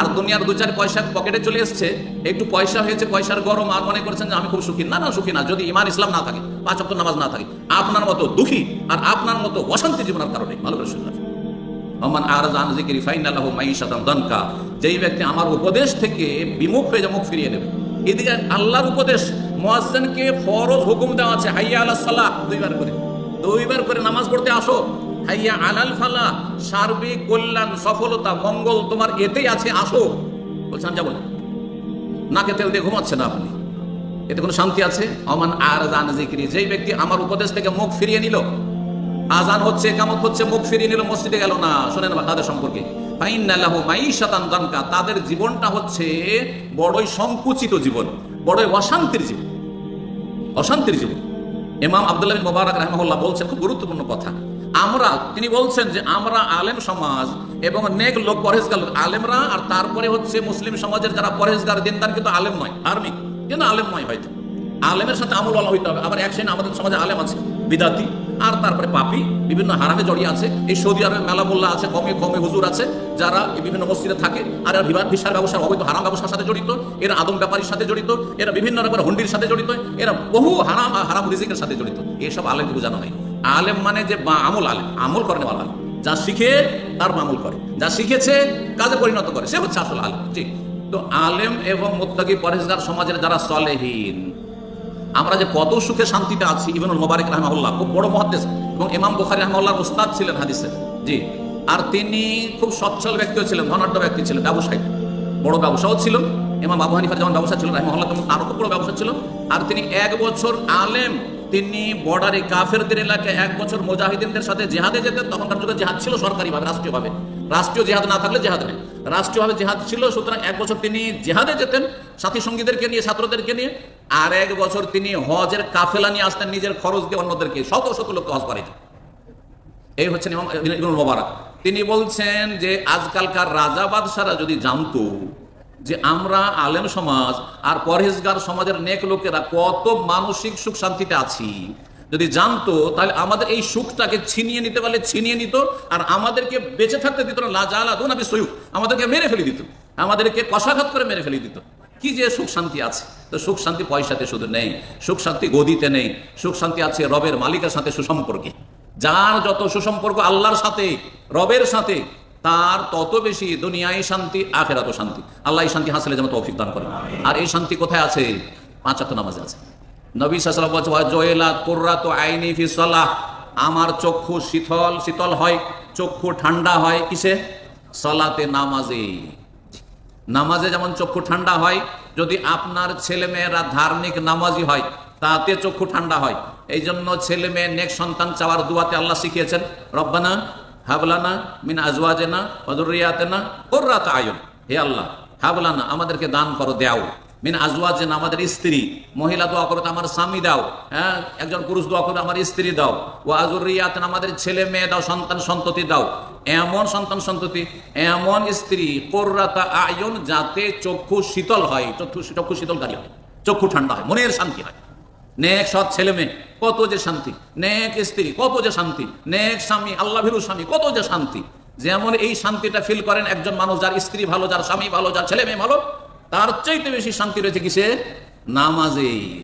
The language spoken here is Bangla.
আর দুনিয়ার দু চার পয়সা পকেটে চলে এসছে, একটু পয়সা হয়েছে, পয়সার গরম, আর মনে করছেন যে আমি খুব সুখী। না না, সুখী না, যদি ইমান ইসলাম না থাকে, পাঁচ অক্ট নামাজ না থাকে, আপনার মতো দুঃখী আর আপনার মতো অশান্তি জীবনের কারণে, ভালো করে শুনলাম অমান আর জান জিকিরি ফাইনাল্লাহ মাইশাতাম দনকা, যেই ব্যক্তি আমার উপদেশ থেকে বিমুখ হয়ে মুখ ফিরিয়ে নেবে। এদিকে আল্লাহর উপদেশ, মুয়াজ্জিনকে ফরজ হুকুম দেওয়া আছে, হাইয়া আলাস সালাহ, দুইবার করে। দুইবার করে নামাজ পড়তে আসো হাইয়া আলাল ফালা, সার্বিক কল্যাণ, সফলতা, মঙ্গল তোমার এতেই আছে, আসো। বলছেন যাব না। নাকে তেল দিয়ে ঘুমাচ্ছেন আপনি। এতে কোনো শান্তি আছে? অমান আর জান জিকিরি যেই ব্যক্তি আমার উপদেশ থেকে মুখ ফিরিয়ে নিল আজান হচ্ছে, কামত হচ্ছে, মুখ ফিরিয়ে নিল, মসজিদে গেল না। শোনেন বা তাদের সম্পর্কে। তাদের জীবনটা হচ্ছে বড়ই সংকুচিত জীবন, বড়ই অশান্তির জীবন। অশান্তির জীবন। ইমাম আব্দুল্লাহ মুবারক রাহমাহুল্লাহ বলছেন, খুব গুরুত্বপূর্ণ কথা। আমরা, তিনি বলছেন যে আমরা আলেম সমাজ এবং নেক লোক পরহেজগার লোক। আলেমরা আর তারপরে হচ্ছে মুসলিম সমাজের যারা পরহেজগার, দিনদার কিন্তু আলেম নয়, ধার্মিক। কিন্তু আলেম নয় হয়তো। আলেমের সাথে আমল আলা হইতে হবে। আবার এক শ্রেণি আমাদের সমাজে আলেম আছে, বিদাতি, আর তারপরে পাপি, বিভিন্ন হারামে জড়িয়ে আছে। এই সৌদি আরবে মেলা মোল্লা আছে, কমে কমে হুজুর আছে, যারা বিভিন্ন মসজিদে থাকে। আর ভিসার ব্যবসা অবৈধ হারাম ব্যবসার সাথে জড়িত। এরা আদম ব্যাপারীর সাথে জড়িত। এরা বিভিন্ন রকমের হুন্ডির সাথে জড়িত। এরা বহু হারাম হারাম রিজিকের সাথে জড়িত। এসব আলেমকে বোঝানো হয় আলেম মানে যে বা আমল আলেম, আমল করে নেওয়া আলেম। যা শিখে তার আমল করে। যা শিখেছে কাজে পরিণত করে। সে হচ্ছে আসল আলেম, ঠিক? তো আলেম এবং মোত্তাকি পরেশগার সমাজের যারা সলেহীন, আমরা যে কত সুখে শান্তিতে আছি, ইবনুল মোবারক রহমাউল্লাহ খুব বড় মহাদেশ এবং ইমাম বুখারি রহমাউল্লাহর উস্তাদ ছিলেন হাদিসে, জি। আর তিনি খুব সচ্ছল ব্যক্তিও ছিলেন, ধনাঢ্য ব্যক্তি ছিলেন, ব্যবসায়ী। বড় ব্যবসাও ছিল। ইমাম আবু হানিফার যেমন ব্যবসা ছিল রহমাউল্লাহ তেমন আরও খুব বড় ব্যবসা ছিল। আর তিনি এক বছর আলেম তিনি বর্ডারে কাফেরদের এলাকায় এক বছর মোজাহিদিনদের সাথে জেহাদে যেতেন, তখনকার যুগে জেহাদ ছিল সরকারিভাবে, রাষ্ট্রীয়ভাবে। রাষ্ট্রীয় জেহাদ না থাকলে জেহাদ নেই। রাষ্ট্রীয়ভাবে জেহাদ ছিল, সুতরাং এক বছর তিনি জেহাদে যেতেন সাথী সঙ্গীদেরকে নিয়ে, ছাত্রদেরকে নিয়ে। আর এক বছর তিনি হজের কাফেলা নিয়ে আসতেন, নিজের খরচ দিয়ে অন্যদেরকে, শত শত লোককে হজ করাইতেন। এই হচ্ছেন ইবনুল মোবারক। তিনি বলছেন যে, আজকালকার রাজা বাদশারা যদি জানতো যে আমরা আলেম সমাজ আর পরহেজগার সমাজের নেক লোকেরা কত মানসিক সুখ শান্তিতে আছি। যদি জানতো, তাহলে আমাদের এই সুখটাকে ছিনিয়ে নিতে পারলে ছিনিয়ে নিত আর আমাদেরকে বেঁচে থাকতে দিত না। লাজালা দুনাবি সয়ুক আমাদেরকে মেরে ফেলে দিত। আমাদেরকে কষাঘাত করে মেরে ফেলে দিত। কি যে সুখ শান্তি আছে। তো সুখ শান্তি পয়সাতে শুধু নেই। সুখ শান্তি গদিতে নেই। সুখ শান্তি আছে রবের মালিকের সাথে সুসম্পর্কে। যার যত সুসম্পর্ক আল্লাহর সাথে, রবের সাথে তার তত বেশি দুনিয়ায় শান্তি আখেরাত শান্তি। আল্লাহ শান্তি হাসিলে যেমন তৌফিক দান করে আর এই শান্তি কোথায় আছে? পাঁচ হাত নামাজে আছে। নবী কুররাতু আইনি আমার চক্ষু শীতল শীতল হয়, চক্ষু ঠান্ডা হয় কিসে? সলাতে নামাজে। নামাজে যেমন চক্ষু ঠান্ডা হয়, যদি আপনার ছেলে মেয়েরা ধার্মিক নামাজি হয়, তাতে চক্ষু ঠান্ডা হয়। এই জন্য ছেলে মেয়ে নেক সন্তান চাওয়ার দুয়াতে আল্লাহ শিখিয়েছেন, রব্বানা হাবলানা মিন আজওয়াজেনা অদুরিয়াতেনা ওর্রাত আয়ন। হে আল্লাহ, হাবলানা আমাদেরকে দান করো, দেও। মিন আজওয়াজেন, আমাদের স্ত্রী। মহিলা দোয়া করো আমার স্বামী দাও। হ্যাঁ একজন পুরুষ দোয়া করো আমার স্ত্রী দাও। ও আজুরিয়াতেন আমাদের ছেলে মেয়ে দাও, সন্তান সন্ততি দাও। এমন সন্তান সন্ততি, এমন স্ত্রী, কোর্রাতা আয়ন, যাতে চক্ষু শীতল হয়। চক্ষু চক্ষু শীতলকারী হয় চক্ষু ঠান্ডা হয়, মনের শান্তি হয়। নেক, সৎ ছেলে মেয়ে। কত যে শান্তি। নেক স্ত্রী, কত যে শান্তি। নেক স্বামী আল্লাহ ভীরু স্বামী, কত যে শান্তি। যেমন এই শান্তিটা ফিল করেন একজন মানুষ যার স্ত্রী ভালো, যার স্বামী ভালো, যার ছেলে মেয়ে ভালো, তার চাইতে বেশি শান্তি রয়েছে কিসে? নামাজে।